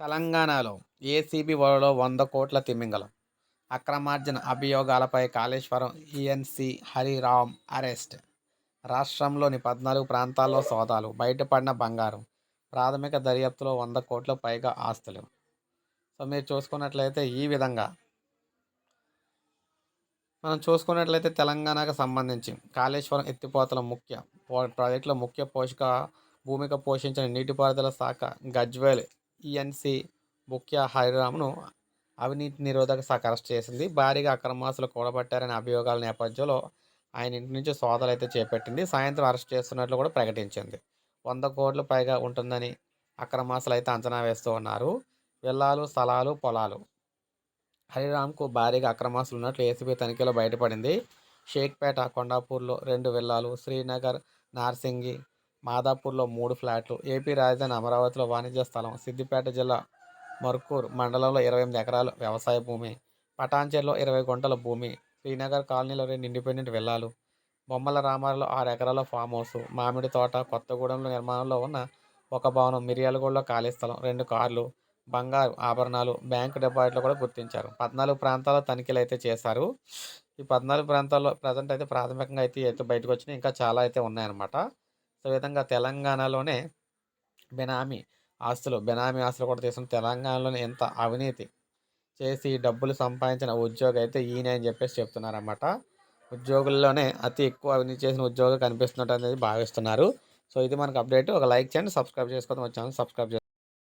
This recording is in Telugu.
తెలంగాణలో ఏసీబీ వరలో వంద కోట్ల తిమింగలం అక్రమార్జన అభియోగాలపై కాళేశ్వరం ఈఎన్సీ హరిరామ్ అరెస్ట్. రాష్ట్రంలోని పద్నాలుగు ప్రాంతాల్లో సోదాలు బయటపడిన బంగారం ప్రాథమిక దర్యాప్తులో వంద కోట్ల పైగా ఆస్తులు. సో మీరు చూసుకున్నట్లయితే ఈ విధంగా మనం చూసుకున్నట్లయితే తెలంగాణకు సంబంధించి కాళేశ్వరం ఎత్తిపోతల ముఖ్య ప్రాజెక్టులో ముఖ్య పోషక భూమిక పోషించిన నీటిపారుదల శాఖ గజ్వేల్ ఈఎన్సి ముఖ్య హరిరామ్ను అవినీతి నిరోధక శాఖ అరెస్ట్ చేసింది. భారీగా అక్రమాసులు కూడబట్టారనే అభియోగాల నేపథ్యంలో ఆయన ఇంటి నుంచి సోదాలు అయితే చేపట్టింది. సాయంత్రం అరెస్ట్ చేస్తున్నట్లు కూడా ప్రకటించింది. వంద కోట్లు పైగా ఉంటుందని అక్రమాసులు అయితే అంచనా వేస్తూ ఉన్నారు. విల్లాలు స్థలాలు పొలాలు. హరిరామ్కు భారీగా అక్రమాసులు ఉన్నట్లు ఏసీబీ తనిఖీలో బయటపడింది. షేక్పేట కొండాపూర్లో రెండు విల్లాలు శ్రీనగర్ నార్సింగి మాదాపూర్లో మూడు ఫ్లాట్లు. ఏపీ రాజధాని అమరావతిలో వాణిజ్య స్థలం సిద్దిపేట జిల్లా మర్కూర్ మండలంలో ఇరవై ఎనిమిది ఎకరాలు వ్యవసాయ భూమి. పటాన్చెర్లో ఇరవై గుంటల భూమి. శ్రీనగర్ కాలనీలో రెండు ఇండిపెండెంట్ విల్లాలు. బొమ్మల రామారలో ఆరు ఎకరాల ఫామ్ హౌస్. మామిడి తోట కొత్తగూడెంలో నిర్మాణంలో ఉన్న ఒక భవనం. మిర్యాలగూడలో ఖాళీ స్థలం రెండు కార్లు బంగారు ఆభరణాలు బ్యాంకు డిపాజిట్లు కూడా గుర్తించారు. పద్నాలుగు ప్రాంతాల్లో తనిఖీలు అయితే చేశారు. ఈ పద్నాలుగు ప్రాంతాల్లో ప్రజెంట్ అయితే ప్రాథమికంగా అయితే అయితే బయటకు వచ్చినాయి. ఇంకా చాలా అయితే ఉన్నాయన్నమాట. సో విధంగా తెలంగాణలోనే బెనామీ ఆస్తులు బెనామీ ఆస్తులు కూడా తీసుకుని తెలంగాణలోనే ఎంత అవినీతి చేసి డబ్బులు సంపాదించిన ఉద్యోగి అయితే ఈయన అని చెప్పేసి చెప్తున్నారన్నమాట. ఉద్యోగుల్లోనే అతి ఎక్కువ అవినీతి చేసిన ఉద్యోగం కనిపిస్తున్నట్టు అనేది భావిస్తున్నారు. సో ఇది మనకు అప్డేట్. ఒక లైక్ చేయండి సబ్స్క్రైబ్ చేసుకోవడం వచ్చాను సబ్స్క్రైబ్ చేసుకోండి.